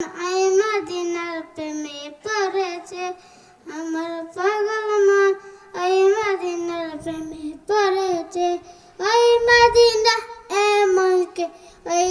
I মদিনার প্রেমে পড়েছে। আমার পাগল মন আই মদিনার প্রেমে পড়েছে। ওই মদিনা এমনকে ওই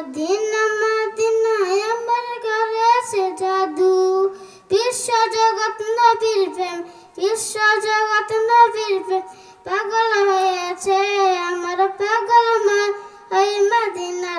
মদিনা মদিনায়াম করেছে জাদু। বিশ্ব জগৎ নবীর প্রেম, বিশ্ব জগৎ নবীর প্রেম। পাগল হয়েছে আমার পাগল মা, ওই মদিনার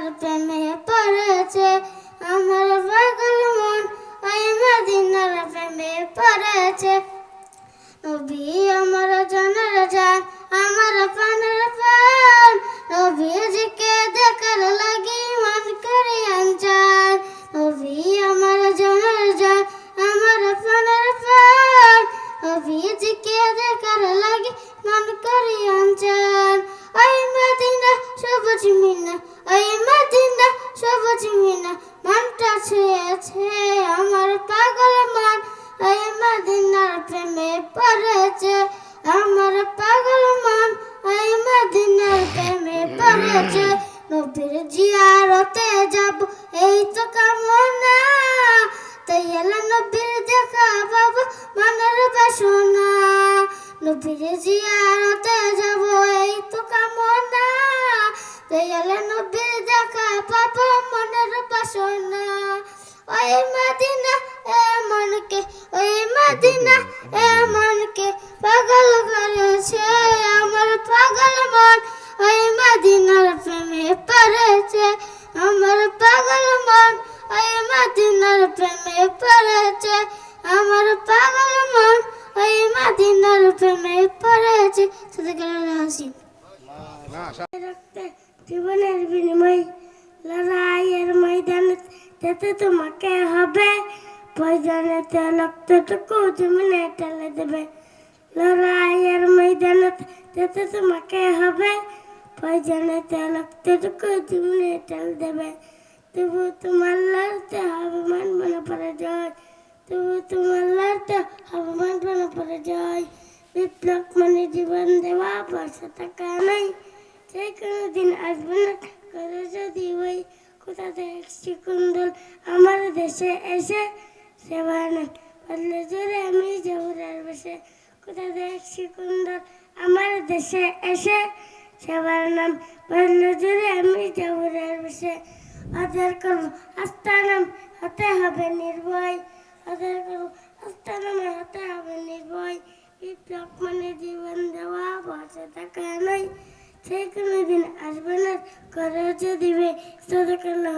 নবীজিকে দেখার লাগি? মন করি আনজান ওই মদিনা, সবুজ মিনা। ওই মদিনা, সবুজ মিনা। মনটা ছুঁয়েছে আমার পাগল মন। ওই মদিনার প্রেমে পড়েছে আমার পাগল মন। ওই মদিনার প্রেমে পড়েছে। নবীর জিয়ারতে যাব, এই তো কামনা। বাসনা নবীর জিয়ারতে যাব, এই তো কামনা। এলা নবীর দেখা পাবো মনের বাসনা। ওই মদিনা এমনকে ওই মদিনা এমনকে পাগল করেছে। আমার পাগল মন ওই মদিনার প্রেমে পড়েছে। আমার পাগল মন ওই মদিনার প্রেমে পড়েছে। আমার প্রেমে পড়েছে সাথে গেল হাসি। জীবনের বিনিময় লড়াইয়ের ময়দানে যেতে তোমাকে হবে। প্রয়োজনেতে রক্তটুকু জমিনে টেলে দেবে লড়াইয়ের ময়দানে যেতে তোমাকে হবে। প্রয়োজনেতে রক্তটুকু জমিনে টেলে দেবে, তবু তোমার বিপ্লব মানে জীবন দেওয়া বসে থাকা নাই যে কোনো দিন আসবে না করে যদি ওই কোথা থেকে কুন্দল আমার দেশে এসে সেবা নেন বললে জোরে আমি জবরের বসে কোথা থেকে কুন্দল আমার দেশে এসে সেবার নাম বললে জোরে আমি জবরের বসে আদার করব আস্তানাম হতে হবে নির্ভয় নয় সে কোনো দিন আসবে না। করে দিবে। সদকাল্লাহ